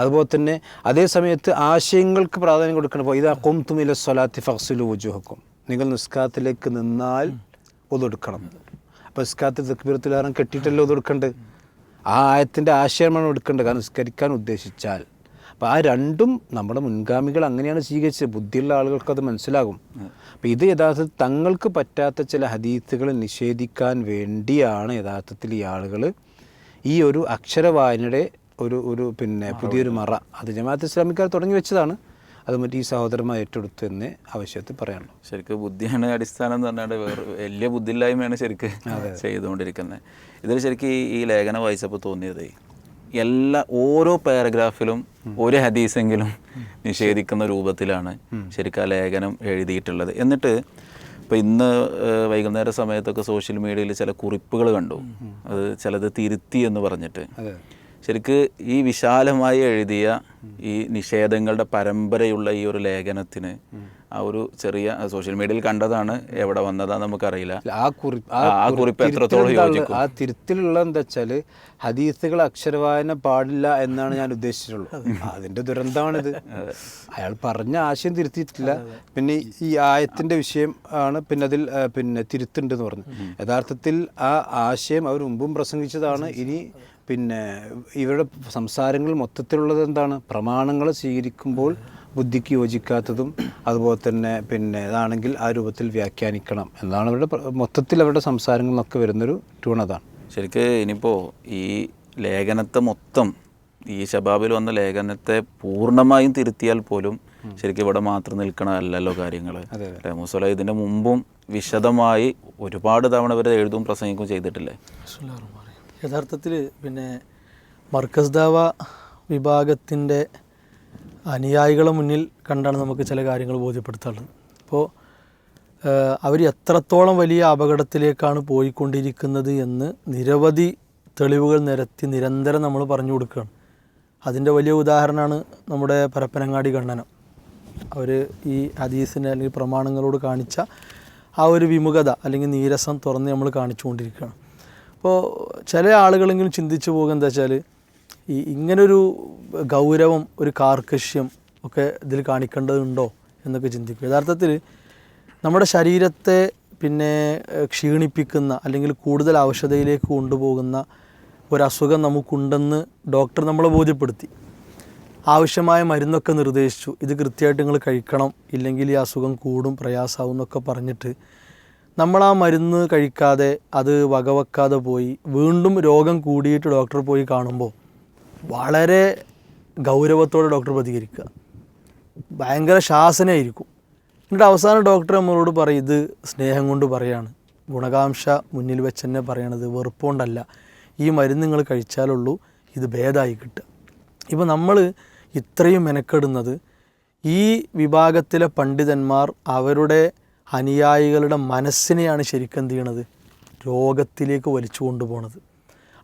അതുപോലെ തന്നെ അതേ സമയത്ത് ആശയങ്ങൾക്ക് പ്രാധാന്യം കൊടുക്കണം. ഇപ്പോൾ ഇതാ കൊം തുമില സ്വലാത്തി ഫക്സുലു വുജുഹക്കും. നിങ്ങൾ നിസ്കാരത്തിലേക്ക് നിന്നാൽ ഒതെടുക്കണം. അപ്പോൾ നിസ്കാരത്തിൽ തക്ബീറത്തിലാറും കെട്ടിയിട്ടല്ലോ ഒതെടുക്കണ്ട്? ആ ആയത്തിന്റെ ആശയമാണ് എടുക്കേണ്ടത് കാരണം നിസ്കരിക്കാൻ ഉദ്ദേശിച്ചാൽ. അപ്പോൾ ആ രണ്ടും നമ്മുടെ മുൻഗാമികൾ അങ്ങനെയാണ് സ്വീകരിച്ചത്. ബുദ്ധിയുള്ള ആളുകൾക്ക് അത് മനസ്സിലാകും. അപ്പോൾ ഇത് യഥാർത്ഥത്തിൽ തങ്ങൾക്ക് പറ്റാത്ത ചില ഹദീത്തുകൾ നിഷേധിക്കാൻ വേണ്ടിയാണ് യഥാർത്ഥത്തിൽ ഈ ആളുകൾ ഈ ഒരു അക്ഷരവായനയുടെ ഒരു ഒരു പിന്നെ പുതിയൊരു മറ. അത് ജമാഅത്ത് ഇസ്ലാമിക്കാർ തുടങ്ങി വെച്ചതാണ്. അത് മറ്റേ ഈ സഹോദരന്മാർ ഏറ്റെടുത്തു എന്ന് ആവശ്യത്തിൽ പറയാനുള്ളൂ. ശരിക്കും ബുദ്ധിയാണ് അടിസ്ഥാനം എന്ന് പറഞ്ഞാൽ വേറെ വലിയ ബുദ്ധിയില്ലായ്മയാണ് ശരിക്കും ചെയ്തുകൊണ്ടിരിക്കുന്നത്. ഇതിൽ ശരിക്കും ഈ- ലേഖനം വായിച്ചപ്പോൾ തോന്നിയത് എല്ലാ ഓരോ പാരഗ്രാഫിലും ഒരു ഹദീസെങ്കിലും നിഷേധിക്കുന്ന രൂപത്തിലാണ് ശരിക്കും ആ ലേഖനം എഴുതിയിട്ടുള്ളത്. എന്നിട്ട് ഇപ്പോൾ ഇന്ന് വൈകുന്നേര സമയത്തൊക്കെ സോഷ്യൽ മീഡിയയിൽ ചില കുറിപ്പുകൾ കണ്ടു. അത് ചിലത് തിരുത്തി എന്ന് പറഞ്ഞിട്ട്. ശരിക്ക് ഈ വിശാലമായി എഴുതിയ ഈ നിഷേധങ്ങളുടെ പരമ്പരയുള്ള ഈ ഒരു ലേഖനത്തിന് ആ ഒരു ചെറിയ സോഷ്യൽ മീഡിയയിൽ കണ്ടതാണ് എവിടെ വന്നതാന്ന് നമുക്കറിയില്ല. ആ കുറിപ്പ് ആ- കുറിപ്പ് എത്രത്തോളം? ആ തിരുത്തിലുള്ള എന്താ വെച്ചാൽ ഹദീസുകൾ അക്ഷരവായന പാടില്ല എന്നാണ് ഞാൻ ഉദ്ദേശിച്ചിട്ടുള്ളത് അതിന്റെ ദുരന്തമാണിത്. അയാൾ പറഞ്ഞ ആശയം തിരുത്തിയിട്ടില്ല. പിന്നെ ഈ ആയത്തിന്റെ വിഷയം ആണ് പിന്നെ അതിൽ പിന്നെ തിരുത്തുണ്ടെന്ന് പറഞ്ഞു യഥാർത്ഥത്തിൽ ആ ആശയം അവർ മുമ്പും പ്രസംഗിച്ചതാണ്. ഇനി പിന്നെ ഇവരുടെ സംസാരങ്ങൾ മൊത്തത്തിലുള്ളത് എന്താണ്? പ്രമാണങ്ങൾ സ്വീകരിക്കുമ്പോൾ ബുദ്ധിക്ക് യോജിക്കാത്തതും അതുപോലെ തന്നെ പിന്നെ ഇതാണെങ്കിൽ ആ രൂപത്തിൽ വ്യാഖ്യാനിക്കണം എന്നാണ് അവരുടെ മൊത്തത്തിൽ അവരുടെ സംസാരങ്ങളിൽ എന്നൊക്കെ വരുന്നൊരു ട്യൂൺ അതാണ്. ശരിക്ക് ഇനിയിപ്പോൾ ഈ ലേഖനത്തെ മൊത്തം ഈ ശബാബിൽ വന്ന ലേഖനത്തെ പൂർണമായും തിരുത്തിയാൽ പോലും ശരിക്കും ഇവിടെ മാത്രം നിൽക്കണമല്ലല്ലോ കാര്യങ്ങൾ അതെ, മുസല ഇതിന്റെ മുമ്പും വിശദമായി ഒരുപാട് തവണ ഇവരെ എഴുതും പ്രസംഗിക്കും ചെയ്തിട്ടില്ലേ? യഥാർത്ഥത്തിൽ പിന്നെ മർക്കസ് ദാവ വിഭാഗത്തിന്റെ അനുയായികളെ മുന്നിൽ കണ്ടാണ് നമുക്ക് ചില കാര്യങ്ങൾ ബോധ്യപ്പെടുത്താറുള്ളത് അപ്പോൾ അവർ എത്രത്തോളം വലിയ അപകടത്തിലേക്കാണ് പോയിക്കൊണ്ടിരിക്കുന്നത് എന്ന് നിരവധി തെളിവുകൾ നിരത്തി നിരന്തരം നമ്മൾ പറഞ്ഞു കൊടുക്കുകയാണ്. അതിന്റെ വലിയ ഉദാഹരണമാണ് നമ്മുടെ പരപ്പനങ്ങാടി ഖണ്ഡനം അവർ ഈ ഹദീസിനെ അല്ലെങ്കിൽ പ്രമാണങ്ങളോട് കാണിച്ച ആ ഒരു വിമുഖത അല്ലെങ്കിൽ നീരസം തുറന്ന് നമ്മൾ കാണിച്ചുകൊണ്ടിരിക്കുകയാണ്. അപ്പോൾ ചില ആളുകളെങ്കിലും ചിന്തിച്ചു പോകുക എന്താ വെച്ചാൽ ഈ ഇങ്ങനൊരു ഗൗരവം ഒരു കാർക്കശ്യം ഒക്കെ ഇതിൽ കാണിക്കേണ്ടതുണ്ടോ എന്നൊക്കെ ചിന്തിക്കും. യഥാർത്ഥത്തിൽ നമ്മുടെ ശരീരത്തെ പിന്നെ ക്ഷീണിപ്പിക്കുന്ന അല്ലെങ്കിൽ കൂടുതൽ ഔഷധയിലേക്ക് കൊണ്ടുപോകുന്ന ഒരസുഖം നമുക്കുണ്ടെന്ന് ഡോക്ടർ നമ്മളെ ബോധ്യപ്പെടുത്തി. ആവശ്യമായ മരുന്നൊക്കെ നിർദ്ദേശിച്ചു. ഇത് കൃത്യമായിട്ട് നിങ്ങൾ കഴിക്കണം ഇല്ലെങ്കിൽ ഈ അസുഖം കൂടും പ്രയാസമാവും എന്നൊക്കെ പറഞ്ഞിട്ട് നമ്മൾ ആ മരുന്ന് കഴിക്കാതെ അത് വകവെക്കാതെ പോയി വീണ്ടും രോഗം കൂടിയിട്ട് ഡോക്ടർ പോയി കാണുമ്പോൾ വളരെ ഗൗരവത്തോടെ ഡോക്ടർ പ്രതികരിക്കുക. ഭയങ്കര ശാസനയായിരിക്കും. എന്നിട്ട് അവസാനം ഡോക്ടർ നമ്മളോട് പറയും ഇത് സ്നേഹം കൊണ്ട് പറയാണ്. ഗുണകാംക്ഷ മുന്നിൽ വെച്ച് തന്നെ പറയണത് വെറുപ്പുകൊണ്ടല്ല ഈ മരുന്ന് നിങ്ങൾ കഴിച്ചാലുള്ളൂ ഇത് ഭേദമായി കിട്ടുക. ഇപ്പോൾ നമ്മൾ ഇത്രയും മെനക്കെടുന്നത് ഈ വിഭാഗത്തിലെ പണ്ഡിതന്മാർ അവരുടെ അനുയായികളുടെ മനസ്സിനെയാണ് ശരിക്കും എന്ത് ചെയ്യണത്? രോഗത്തിലേക്ക് വലിച്ചു കൊണ്ടുപോണത്.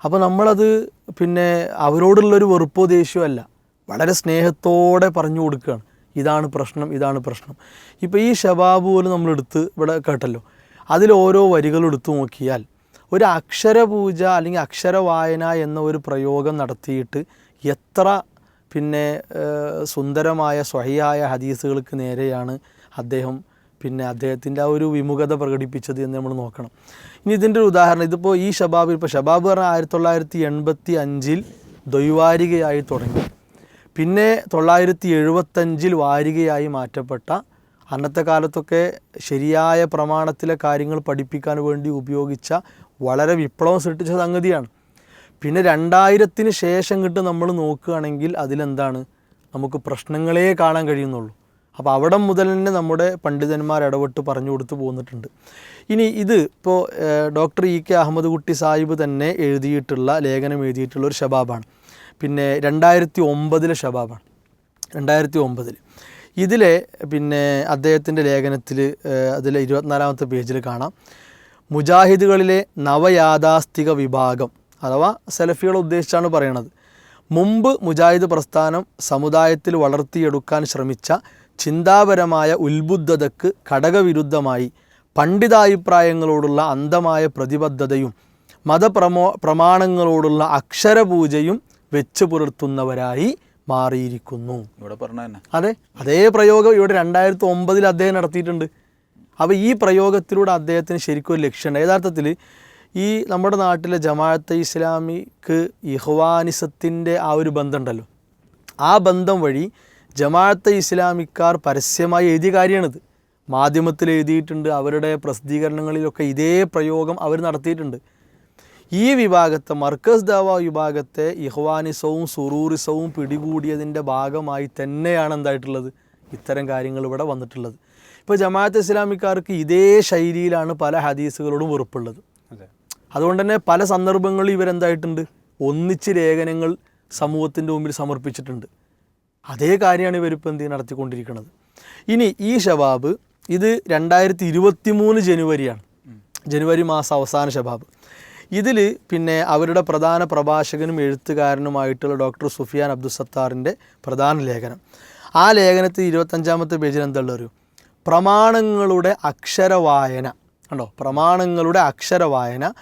അപ്പോൾ നമ്മളത് പിന്നെ അവരോടുള്ളൊരു വെറുപ്പോ ദേഷ്യമോ അല്ല. വളരെ സ്നേഹത്തോടെ പറഞ്ഞു കൊടുക്കുകയാണ് ഇതാണ് പ്രശ്നം ഇതാണ് പ്രശ്നം. ഇപ്പോൾ ഈ ഷബാബ് പോലും നമ്മളെടുത്ത് ഇവിടെ കേട്ടല്ലോ. അതിൽ ഓരോ വരികൾ എടുത്തു നോക്കിയാൽ ഒരു അക്ഷരപൂജ അല്ലെങ്കിൽ അക്ഷരവായന എന്ന ഒരു പ്രയോഗം നടത്തിയിട്ട് എത്ര പിന്നെ സുന്ദരമായ സ്വഹിയായ ഹദീസുകൾക്ക് നേരെയാണ് അദ്ദേഹം പിന്നെ അദ്ദേഹത്തിന്റെ ആ ഒരു വിമുഖത പ്രകടിപ്പിച്ചത് എന്ന് നമ്മൾ നോക്കണം. ഇനി ഇതിന്റെ ഒരു ഉദാഹരണം ഇതിപ്പോൾ ഈ ഷബാബ് ഇപ്പോൾ ഷബാബ് പറഞ്ഞാൽ ആയിരത്തി തൊള്ളായിരത്തി എൺപത്തി അഞ്ചിൽ ദ്വൈവാരികയായി തുടങ്ങി. പിന്നെ തൊള്ളായിരത്തി എഴുപത്തഞ്ചിൽ വാരികയായി മാറ്റപ്പെട്ട അന്നത്തെ കാലത്തൊക്കെ ശരിയായ പ്രമാണത്തിലെ കാര്യങ്ങൾ പഠിപ്പിക്കാൻ വേണ്ടി ഉപയോഗിച്ച വളരെ വിപ്ലവം സൃഷ്ടിച്ച സംഗതിയാണ്. പിന്നെ രണ്ടായിരത്തിന് ശേഷം കിട്ട് നമ്മൾ നോക്കുകയാണെങ്കിൽ അതിലെന്താണ്? നമുക്ക് പ്രശ്നങ്ങളേ കാണാൻ കഴിയുന്നുള്ളൂ. അപ്പോൾ അവിടെ മുതൽ തന്നെ നമ്മുടെ പണ്ഡിതന്മാർ ഇടപെട്ട് പറഞ്ഞു കൊടുത്തു പോന്നിട്ടുണ്ട്. ഇനി ഇത് ഇപ്പോൾ ഡോക്ടർ ഇ കെ അഹമ്മദ് കുട്ടി സാഹിബ് തന്നെ എഴുതിയിട്ടുള്ള ലേഖനം എഴുതിയിട്ടുള്ള ഒരു ഷബാബാണ്. പിന്നെ രണ്ടായിരത്തി ഒമ്പതിലെ ഷബാബാണ്. രണ്ടായിരത്തി ഒമ്പതിൽ ഇതിലെ പിന്നെ അദ്ദേഹത്തിന്റെ ലേഖനത്തിൽ അതിലെ ഇരുപത്തിനാലാമത്തെ പേജിൽ കാണാം. മുജാഹിദുകളിലെ നവയാഥാസ്ഥിക വിഭാഗം അഥവാ സെലഫികളെ ഉദ്ദേശിച്ചാണ് പറയണത്. മുമ്പ് മുജാഹിദ് പ്രസ്ഥാനം സമുദായത്തിൽ വളർത്തിയെടുക്കാൻ ശ്രമിച്ച ചിന്താപരമായ ഉത്ബുദ്ധതക്ക് ഘടകവിരുദ്ധമായി പണ്ഡിതാഭിപ്രായങ്ങളോടുള്ള അന്ധമായ പ്രതിബദ്ധതയും മതപ്രമോ പ്രമാണങ്ങളോടുള്ള അക്ഷരപൂജയും വെച്ച് പുലർത്തുന്നവരായി മാറിയിരിക്കുന്നു. ഇവിടെ പറഞ്ഞ അതെ അതേ പ്രയോഗം ഇവിടെ രണ്ടായിരത്തി ഒമ്പതിൽ അദ്ദേഹം നടത്തിയിട്ടുണ്ട്. അപ്പോൾ ഈ പ്രയോഗത്തിലൂടെ അദ്ദേഹത്തിന് ശരിക്കും ഒരു ലക്ഷ്യമുണ്ട്. യഥാർത്ഥത്തിൽ ഈ നമ്മുടെ നാട്ടിലെ ജമാഅത്തെ ഇസ്ലാമിക്ക് ഇഹ്വാനിസത്തിന്റെ ആ ഒരു ബന്ധമുണ്ടല്ലോ. ആ ബന്ധം വഴി ജമാഅത്തെ ഇസ്ലാമിക്കാർ പരസ്യമായി എഴുതിയ കാര്യമാണിത്. മാധ്യമത്തിൽ എഴുതിയിട്ടുണ്ട് അവരുടെ പ്രസിദ്ധീകരണങ്ങളിലൊക്കെ ഇതേ പ്രയോഗം അവർ നടത്തിയിട്ടുണ്ട്. ഈ വിഭാഗത്തെ മർക്കസ് ദാവ വിഭാഗത്തെ ഇഹ്വാനിസവും സുറൂറിസവും പിടികൂടിയതിന്റെ ഭാഗമായി തന്നെയാണ് എന്തായിട്ടുള്ളത്? ഇത്തരം കാര്യങ്ങൾ ഇവിടെ വന്നിട്ടുള്ളത്. ഇപ്പോൾ ജമാഅത്ത് ഇസ്ലാമിക്കാർക്ക് ഇതേ ശൈലിയിലാണ് പല ഹദീസുകളോടും വെറുപ്പുള്ളത്. അതെ. അതുകൊണ്ട് തന്നെ പല സന്ദർഭങ്ങളിൽ ഇവരെന്തായിട്ടുണ്ട്? ഒന്നിച്ച് ലേഖനങ്ങൾ സമൂഹത്തിന്റെ മുമ്പിൽ സമർപ്പിച്ചിട്ടുണ്ട്. അതേ കാര്യമാണ് ഇവരിപ്പോൾ എന്ത് നടത്തിക്കൊണ്ടിരിക്കുന്നത് ഇനി ഈ ഷബാബ് ഇത് രണ്ടായിരത്തി ഇരുപത്തി മൂന്ന് ജനുവരിയാണ്. ജനുവരി മാസം അവസാന ഷബാബ്. ഇതിൽ പിന്നെ അവരുടെ പ്രധാന പ്രഭാഷകനും എഴുത്തുകാരനുമായിട്ടുള്ള ഡോക്ടർ സുഫിയാൻ അബ്ദുസത്താറിന്റെ പ്രധാന ലേഖനം. ആ ലേഖനത്തിൽ ഇരുപത്തഞ്ചാമത്തെ പേജിൽ എന്തുള്ള ഒരു പ്രമാണങ്ങളുടെ അക്ഷരവായന. കണ്ടോ? പ്രമാണങ്ങളുടെ അക്ഷരവായന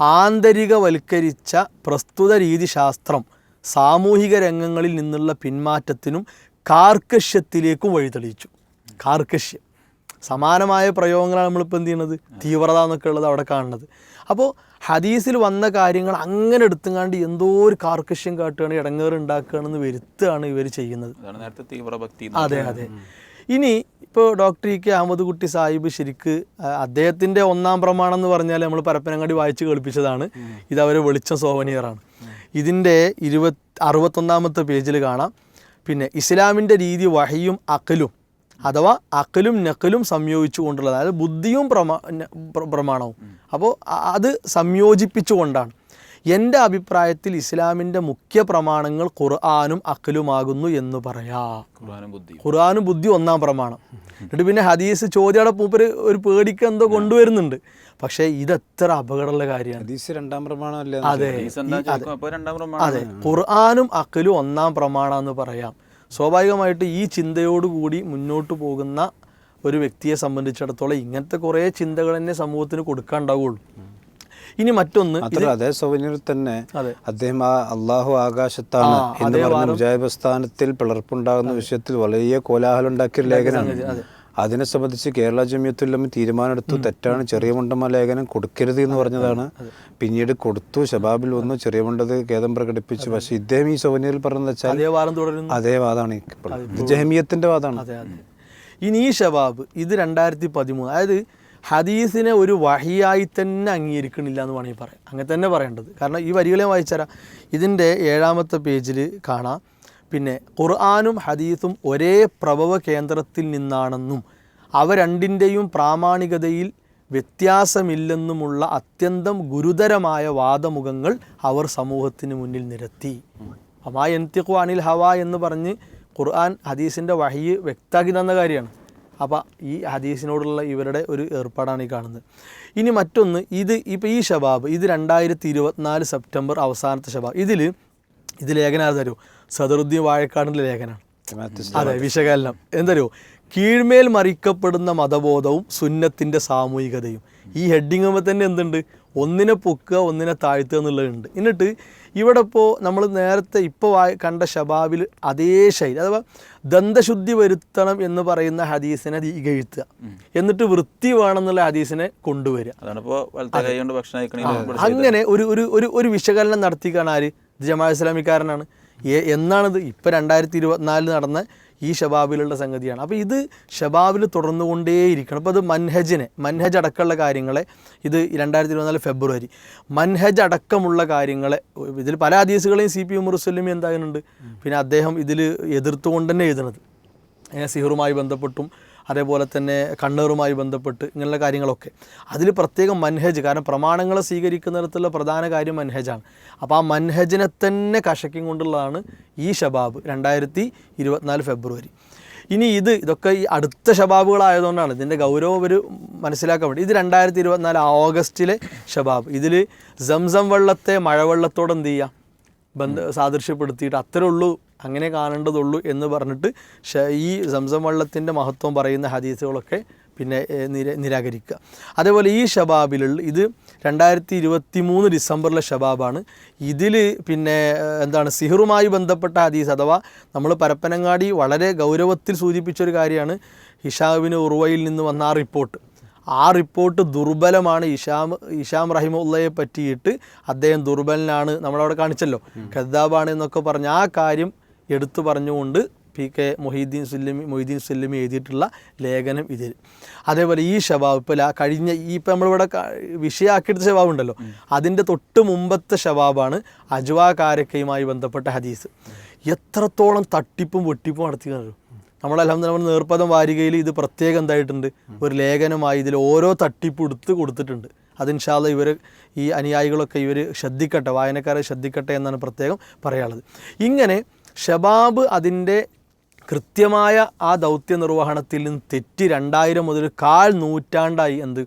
ആന്തരികവൽക്കരിച്ച പ്രസ്തുത രീതിശാസ്ത്രം സാമൂഹിക രംഗങ്ങളിൽ നിന്നുള്ള പിന്മാറ്റത്തിനും കാർക്കശ്യത്തിലേക്കും വഴിതെളിയിച്ചു. കാർക്കശ്യം. സമാനമായ പ്രയോഗങ്ങളാണ് നമ്മളിപ്പോൾ എന്ത് ചെയ്യുന്നത് തീവ്രത എന്നൊക്കെ ഉള്ളത് അവിടെ കാണുന്നത്. അപ്പോൾ ഹദീസിൽ വന്ന കാര്യങ്ങൾ അങ്ങനെ എടുത്തുങ്ങാണ്ട് എന്തോ ഒരു കാർക്കശ്യം കാട്ടുകയാണ് ഇടങ്ങേറ് ഉണ്ടാക്കുകയാണെന്ന് വരുത്തുകയാണ് ഇവർ ചെയ്യുന്നത്. നേരത്തെ തീവ്രഭക്തി അതെ അതെ. ഇനി ഇപ്പോൾ ഡോക്ടർ ഇ കെ അഹമ്മദ് കുട്ടി സാഹിബ് ശരിക്ക് അദ്ദേഹത്തിന്റെ ഒന്നാം പ്രമാണം എന്ന് പറഞ്ഞാൽ നമ്മൾ പരപ്പനങ്ങാടി വായിച്ച് കേൾപ്പിച്ചതാണ്. ഇത് അവരെ വെളിച്ചം സോവനിയറാണ്. ഇതിന്റെ ഇരുപത് അറുപത്തൊന്നാമത്തെ പേജിൽ കാണാം. പിന്നെ ഇസ്ലാമിന്റെ രീതി വഹയും അക്കലും അഥവാ അക്കലും നക്കലും സംയോജിച്ചുകൊണ്ടുള്ളത് അതായത് ബുദ്ധിയും പ്രമാ പ്രമാണവും. അപ്പോൾ അത് സംയോജിപ്പിച്ചുകൊണ്ടാണ്. എന്റെ അഭിപ്രായത്തിൽ ഇസ്ലാമിന്റെ മുഖ്യ പ്രമാണങ്ങൾ ഖുർആാനും അക്കലുമാകുന്നു എന്ന് പറയാം. ഖുർആനും ബുദ്ധി ഖുർആാനും ബുദ്ധി ഒന്നാം പ്രമാണം. എന്നിട്ട് പിന്നെ ഹദീസ് ചോദ്യയുടെ മൂപ്പര് ഒരു പേടിക്ക് എന്തോ കൊണ്ടുവരുന്നുണ്ട്. പക്ഷേ ഇത് എത്ര അപകടമുള്ള കാര്യമാണ്. ഹദീസ് രണ്ടാം പ്രമാണമല്ലേ അതെ. അതെ. ഖുർആാനും അക്കലും ഒന്നാം പ്രമാണം എന്ന് പറയാം. സ്വാഭാവികമായിട്ട് ഈ ചിന്തയോടുകൂടി മുന്നോട്ട് പോകുന്ന ഒരു വ്യക്തിയെ സംബന്ധിച്ചിടത്തോളം ഇങ്ങനത്തെ കുറേ ചിന്തകൾ തന്നെ സമൂഹത്തിന് കൊടുക്കാണ്ടാവുള്ളൂ. ഇനി മറ്റൊന്ന് അതേ സൗകര്യം തന്നെ. അദ്ദേഹം ആ അള്ളാഹു ആകാശത്താണ് എന്ന് പറഞ്ഞ മുജാഹിദ് പിളർപ്പുണ്ടാകുന്ന വിഷയത്തിൽ വലിയ കോലാഹലം ഉണ്ടാക്കിയ ലേഖനമാണ്. അതിനെ സംബന്ധിച്ച് കേരള ജമ്യത്തുല്ലം തീരുമാനമെടുത്തു. തെറ്റാണ് ചെറിയ മുണ്ടമ്മ ലേഖനം കൊടുക്കരുത് എന്ന് പറഞ്ഞതാണ്. പിന്നീട് കൊടുത്തു ശബാബിൽ വന്നു ചെറിയ മുണ്ടത് ഖേദം പ്രകടിപ്പിച്ചു. പക്ഷെ ഇദ്ദേഹം ഈ സൗനിയിൽ പറഞ്ഞത് വെച്ചാൽ അതേ വാദമാണ് ജഹമിയത്തിന്റെ വാദമാണ്. ഇനി ഈ ഷബാബ് ഇത് രണ്ടായിരത്തി പതിമൂന്ന് അതായത് ഹദീസിനെ ഒരു വഹിയായി തന്നെ അംഗീകരിക്കണില്ല എന്ന് വേണമെങ്കിൽ പറയാം. അങ്ങനെ തന്നെ പറയേണ്ടത്. കാരണം ഈ വരികളെ വായിച്ചുതരാം ഇതിന്റെ ഏഴാമത്തെ പേജിൽ കാണാം. പിന്നെ ഖുർആാനും ഹദീസും ഒരേ പ്രഭവ കേന്ദ്രത്തിൽ നിന്നാണെന്നും അവ രണ്ടിന്റെയും പ്രാമാണികതയിൽ വ്യത്യാസമില്ലെന്നുമുള്ള അത്യന്തം ഗുരുതരമായ വാദമുഖങ്ങൾ അവർ സമൂഹത്തിന് മുന്നിൽ നിരത്തി. അമാ എന്തിഖു അനിൽ ഹവ എന്ന് പറഞ്ഞ് ഖുർആൻ ഹദീസിന്റെ വഹിയ് വ്യക്താക്കി തന്ന കാര്യമാണ്. അപ്പോൾ ഈ ഹദീസിനോടുള്ള ഇവരുടെ ഒരു ഏർപ്പാടാണ് ഈ കാണുന്നത്. ഇനി മറ്റൊന്ന് ഇത് ഇപ്പോൾ ഈ ഷബാബ് ഇത് രണ്ടായിരത്തി ഇരുപത്തിനാല് സെപ്റ്റംബർ അവസാനത്തെ ഷബാബ്. ഇതിൽ ഇത് ലേഖനാർ തരൂ. സദറുദ്ദീൻ വാഴക്കാടിന്റെ ലേഖനമാണ് അതെ വിശകലനം. എന്തറിയോ? കീഴ്മേൽ മറിക്കപ്പെടുന്ന മതബോധവും സുന്നത്തിന്റെ സാമൂഹികതയും. ഈ ഹെഡിങ്ങുമ്പോൾ തന്നെ എന്തുണ്ട്? ഒന്നിനെ പൊക്കുക ഒന്നിനെ താഴ്ത്തുക എന്നുള്ളതുണ്ട്. എന്നിട്ട് ഇവിടെ ഇപ്പോൾ നമ്മൾ നേരത്തെ ഇപ്പോൾ വായ കണ്ട ഷബാബിൽ അതേ ശൈലി. അഥവാ ദന്തശുദ്ധി വരുത്തണം എന്ന് പറയുന്ന ഹദീസിനെ ഇകഴ്ത്തുക. എന്നിട്ട് വൃത്തി വേണമെന്നുള്ള ഹദീസിനെ കൊണ്ടുവരിക. അങ്ങനെ ഒരു ഒരു ഒരു വിശകലനം നടത്തിക്കാണ് ആര്? ജമാ ഇസ്ലാമിക്കാരനാണ്. എന്നാണിത് ഇപ്പം രണ്ടായിരത്തി ഇരുപത്തിനാലിൽ നടന്ന ഈ ഷബാബിലുള്ള സംഗതിയാണ്. അപ്പോൾ ഇത് ഷബാബിൽ തുടർന്നുകൊണ്ടേയിരിക്കണം. അപ്പോൾ അത് മൻഹജിനെ മൻഹജ് അടക്കമുള്ള കാര്യങ്ങളെ ഇത് രണ്ടായിരത്തി ഇരുപത്തിനാല് ഫെബ്രുവരി. മൻഹജ് അടക്കമുള്ള കാര്യങ്ങളെ ഇതിൽ പല ഹദീസുകളെയും സി പി മുറുസല്ലിമി എന്താകുന്നുണ്ട്? പിന്നെ അദ്ദേഹം ഇതിൽ എതിർത്തുകൊണ്ട് തന്നെ എഴുതുന്നത് സിഹറുമായി ബന്ധപ്പെട്ടും അതേപോലെ തന്നെ കണ്ണേറുമായി ബന്ധപ്പെട്ട് ഇങ്ങനെയുള്ള കാര്യങ്ങളൊക്കെ. അതിൽ പ്രത്യേകം മൻഹജ് കാരണം പ്രമാണങ്ങളെ സ്വീകരിക്കുന്നിടത്തുള്ള പ്രധാന കാര്യം മൻഹജാണ്. അപ്പോൾ ആ മൻഹജിനെ തന്നെ കഷക്കും കൊണ്ടുള്ളതാണ് ഈ ഷബാബ് രണ്ടായിരത്തി ഇരുപത്തിനാല് ഫെബ്രുവരി. ഇനി ഇത് ഇതൊക്കെ ഈ അടുത്ത ഷബാബുകളായതുകൊണ്ടാണ് ഇതിന്റെ ഗൗരവം ഒരു മനസ്സിലാക്കാൻ വേണ്ടി. ഇത് രണ്ടായിരത്തി ഇരുപത്തിനാല് ഓഗസ്റ്റിലെ ഷബാബ്. ഇതിൽ സംസം വെള്ളത്തെ മഴവെള്ളത്തോടെ എന്ത് ചെയ്യുക ബന്ധ സാദൃശ്യപ്പെടുത്തിയിട്ട് അത്രേ ഉള്ളൂ അങ്ങനെ കാണേണ്ടതുള്ളൂ എന്ന് പറഞ്ഞിട്ട് ഈ സംസം വള്ളത്തിന്റെ മഹത്വം പറയുന്ന ഹദീസുകളൊക്കെ പിന്നെ നിര നിരാകരിക്കുക. അതേപോലെ ഈ ഷബാബിലുള്ള ഇത് രണ്ടായിരത്തി ഇരുപത്തി മൂന്ന് ഡിസംബറിലെ ഷബാബാണ്. ഇതിൽ പിന്നെ എന്താണ് സിഹറുമായി ബന്ധപ്പെട്ട ഹദീസ് അഥവാ നമ്മൾ പരപ്പനങ്ങാടി വളരെ ഗൗരവത്തിൽ സൂചിപ്പിച്ചൊരു കാര്യമാണ്. ഹിഷാബിന് ഉറുവയിൽ നിന്ന് വന്ന ആ റിപ്പോർട്ട്. ആ റിപ്പോർട്ട് ദുർബലമാണ്. ഇഷാം ഇഷാം റഹിമുള്ളയെ പറ്റിയിട്ട് അദ്ദേഹം ദുർബലനാണ് നമ്മളവിടെ കാണിച്ചല്ലോ. ഖദ്ദാബാണ് എന്നൊക്കെ പറഞ്ഞ ആ കാര്യം എടുത്തു പറഞ്ഞുകൊണ്ട് പി കെ മൊഹീദ്ദീൻ സുല്ലമി മൊഹീദ്ദീൻ സുല്ലമി എഴുതിയിട്ടുള്ള ലേഖനം ഇതിൽ അതേപോലെ ഈ ഷബാബ് ഇപ്പോൾ കഴിഞ്ഞ ഈ ഇപ്പം നമ്മളിവിടെ വിഷയാക്കിയെടുത്ത ഷബാബ് ഉണ്ടല്ലോ അതിന്റെ തൊട്ട് മുമ്പത്തെ ഷബാബാണ് അജ്വാ കാരക്കയുമായി ബന്ധപ്പെട്ട ഹദീസ്. എത്രത്തോളം തട്ടിപ്പും വെട്ടിപ്പും നടത്തി കാണും നമ്മൾ അലഹമ്മദ് നമ്മൾ നേർപ്പദം വാരികയിൽ ഇത് പ്രത്യേകം എന്തായിട്ടുണ്ട്? ഒരു ലേഖനമായി ഇതിൽ ഓരോ തട്ടിപ്പ് എടുത്ത് കൊടുത്തിട്ടുണ്ട്. അത് ഇൻഷാല്ല ഇവർ ഈ അനുയായികളൊക്കെ ഇവർ ശ്രദ്ധിക്കട്ടെ വായനക്കാരെ ശ്രദ്ധിക്കട്ടെ എന്നാണ് പ്രത്യേകം പറയാനുള്ളത്. ഇങ്ങനെ ഷബാബ് അതിന്റെ കൃത്യമായ ആ ദൗത്യ നിർവഹണത്തിൽ നിന്ന് തെറ്റി രണ്ടായിരം മുതൽ കാൽ നൂറ്റാണ്ടായി എന്ത്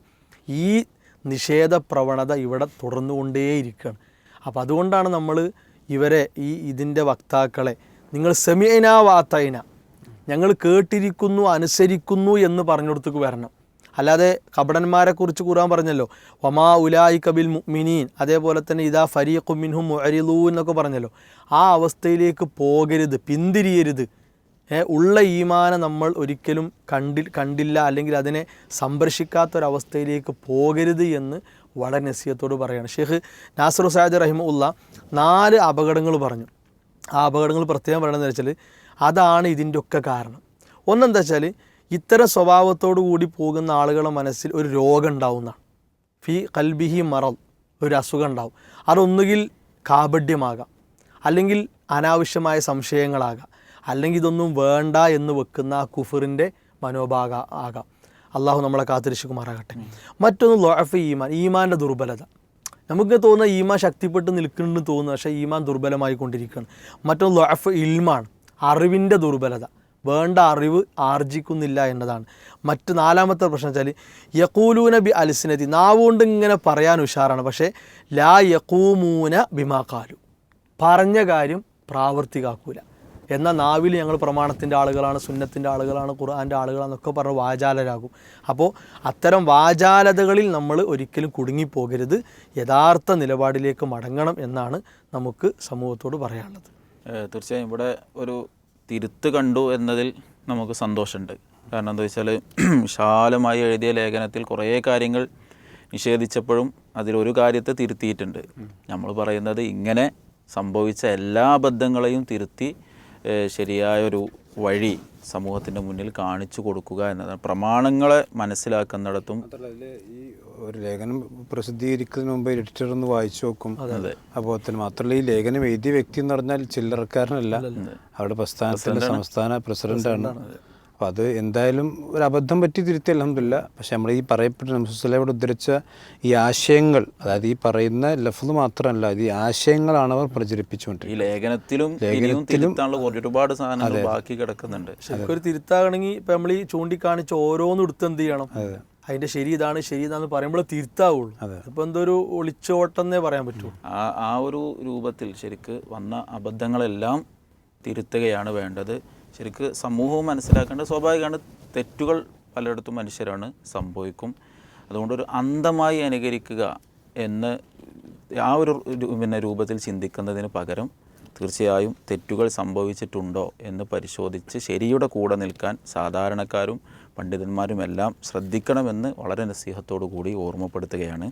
ഈ നിഷേധ പ്രവണത ഇവിടെ തുടർന്നുകൊണ്ടേയിരിക്കുകയാണ്. അപ്പോൾ അതുകൊണ്ടാണ് നമ്മൾ ഇവരെ ഈ ഇതിന്റെ വക്താക്കളെ നിങ്ങൾ സെമിയന വാത്തൈന ഞങ്ങൾ കേട്ടിരിക്കുന്നു അനുസരിക്കുന്നു എന്ന് പറഞ്ഞിടത്തേക്ക് വരണം. അല്ലാതെ കപടന്മാരെ കുറിച്ച് കൂറാൻ പറഞ്ഞല്ലോ. വമാ ഉലായി കബിൽ മിനീൻ അതേപോലെ തന്നെ ഇതാ ഫരീഖു മിൻഹും മുഅരിലൂ എന്നൊക്കെ പറഞ്ഞല്ലോ. ആ അവസ്ഥയിലേക്ക് പോകരുത് പിന്തിരിയരുത്. ഉള്ള ഈമാനെ നമ്മൾ ഒരിക്കലും കണ്ടി കണ്ടില്ല അല്ലെങ്കിൽ അതിനെ സംരക്ഷിക്കാത്തൊരവസ്ഥയിലേക്ക് പോകരുത് എന്ന് വളരെ നസീയത്തോട് പറയുകയാണ് ഷെയ്ഖ് നാസർ സാദ് റഹിമുല്ല നാല് അപകടങ്ങൾ പറഞ്ഞു. ആ അപകടങ്ങൾ പ്രത്യേകം പറയണമെന്ന് വെച്ചാൽ അതാണ് ഇതിന്റെ ഒക്കെ കാരണം. ഒന്നെന്താ വെച്ചാൽ ഇത്തരം സ്വഭാവത്തോടു കൂടി പോകുന്ന ആളുകളുടെ മനസ്സിൽ ഒരു രോഗം ഉണ്ടാവുന്നതാണ്. ഫി കൽബിഹി മറൽ ഒരു അസുഖം ഉണ്ടാവും. അതൊന്നുകിൽ കാപഢ്യമാകാം അല്ലെങ്കിൽ അനാവശ്യമായ സംശയങ്ങളാകാം. അല്ലെങ്കിൽ ഇതൊന്നും വേണ്ട എന്ന് വെക്കുന്ന കുഫറിന്റെ മനോഭാഗ ആകാം. അള്ളാഹു നമ്മളെ കാത്തിരിശുകുമാറാകട്ടെ മറ്റൊന്ന് ലോഫ് ഈമാൻ ഈമാന്റെ ദുർബലത. നമുക്ക് തോന്നുന്ന ഈമാൻ ശക്തിപ്പെട്ട് നിൽക്കുന്നുണ്ടെന്ന് തോന്നുന്നു. പക്ഷേ ഈമാൻ ദുർബലമായി കൊണ്ടിരിക്കുകയാണ് മറ്റൊന്ന് ലോഫ് ഇൽമാണ് അറിവിന്റെ ദുർബലത. വേണ്ട അറിവ് ആർജിക്കുന്നില്ല എന്നതാണ്. മറ്റ് നാലാമത്തെ പ്രശ്നം വെച്ചാൽ യക്കൂലൂന ബി അലിസിനതി നാവുകൊണ്ട് ഇങ്ങനെ പറയാൻ ഉഷാറാണ്. പക്ഷേ ലാ യക്കൂമൂന ബിമാക്കാലു പറഞ്ഞ കാര്യം പ്രാവർത്തികാക്കൂല. എന്നാൽ നാവിൽ ഞങ്ങൾ പ്രമാണത്തിന്റെ ആളുകളാണ് സുന്നത്തിന്റെ ആളുകളാണ് ഖുർആന്റെ ആളുകളാണെന്നൊക്കെ പറഞ്ഞ് വാചാലരാകും. അപ്പോൾ അത്തരം വാചാലതകളിൽ നമ്മൾ ഒരിക്കലും കുടുങ്ങിപ്പോകരുത്. യഥാർത്ഥ നിലപാടിലേക്ക് മടങ്ങണം എന്നാണ് നമുക്ക് സമൂഹത്തോട് പറയാനുള്ളത്. തീർച്ചയായും. ഇവിടെ ഒരു തിരുത്ത് കണ്ടു എന്നതിൽ നമുക്ക് സന്തോഷമുണ്ട്. കാരണം എന്താ വെച്ചാൽ വിശാലമായി എഴുതിയ ലേഖനത്തിൽ കുറേ കാര്യങ്ങൾ നിഷേധിച്ചപ്പോഴും അതിലൊരു കാര്യത്തെ തിരുത്തിയിട്ടുണ്ട്. നമ്മൾ പറയുന്നത് ഇങ്ങനെ സംഭവിച്ച എല്ലാ അബദ്ധങ്ങളെയും തിരുത്തി ശരിയായൊരു വഴി സമൂഹത്തിന്റെ മുന്നിൽ കാണിച്ചു കൊടുക്കുക എന്നതാണ്. പ്രമാണങ്ങളെ മനസ്സിലാക്കുന്നിടത്തും ഈ ഒരു ലേഖനം പ്രസിദ്ധീകരിക്കുന്നതിന് മുമ്പ് എഡിറ്റർ ഒന്ന് വായിച്ചു നോക്കും. അപ്പോൾ തന്നെ മാത്രമല്ല ഈ ലേഖനം എഴുതിയ വ്യക്തി എന്ന് പറഞ്ഞാൽ ചില്ലറക്കാരനല്ല. അവിടെ പ്രസ്ഥാനത്തിന്റെ സംസ്ഥാന പ്രസിഡന്റാണ്. അപ്പോൾ അത് എന്തായാലും ഒരു അബദ്ധം പറ്റി തിരുത്തി അലഹമില്ല പക്ഷെ നമ്മൾ ഈ പറയപ്പെട്ട നംസുസലയോട് ഉദ്ധരിച്ച ഈ ആശയങ്ങൾ അതായത് ഈ പറയുന്ന ലഫ്ത് മാത്രമല്ല ഇത് ഈ ആശയങ്ങളാണ് അവർ ഈ പ്രചരിപ്പിച്ചുകൊണ്ടിരിക്കുന്നത് ലേഖനത്തിലും ഇനിയും തിരുത്താനുള്ള ഒരുപാട് സാധനങ്ങൾ ബാക്കി കിടക്കുന്നുണ്ട്. ഒരു തിരുത്താകണമെങ്കിൽ ഇപ്പം നമ്മൾ ഈ ചൂണ്ടിക്കാണിച്ച് ഓരോന്നും എടുത്ത് എന്ത് ചെയ്യണം? അതിന്റെ ശരി ഇതാണ് ശരി ഇതാന്ന് പറയുമ്പോൾ തിരുത്താവുള്ളൂ. ഇപ്പൊ എന്തോ ഒരു ഒളിച്ചോട്ടെന്നേ പറയാൻ പറ്റൂ. ആ ആ ഒരു രൂപത്തിൽ ശരിക്ക് വന്ന അബദ്ധങ്ങളെല്ലാം തിരുത്തുകയാണ് വേണ്ടത്. ശരിക്ക് സമൂഹവും മനസ്സിലാക്കേണ്ടത് സ്വാഭാവികമാണ് തെറ്റുകൾ പലയിടത്തും മനുഷ്യരാണ് സംഭവിക്കും. അതുകൊണ്ടൊരു അന്ധമായി അനുകരിക്കുക എന്ന് ആ ഒരു പിന്നെ രൂപത്തിൽ ചിന്തിക്കുന്നതിന് പകരം തീർച്ചയായും തെറ്റുകൾ സംഭവിച്ചിട്ടുണ്ടോ എന്ന് പരിശോധിച്ച് ശരിയുടെ കൂടെ നിൽക്കാൻ സാധാരണക്കാരും പണ്ഡിതന്മാരും എല്ലാം ശ്രദ്ധിക്കണമെന്ന് വളരെ നസീഹത്തോടു കൂടി ഓർമ്മപ്പെടുത്തുകയാണ്.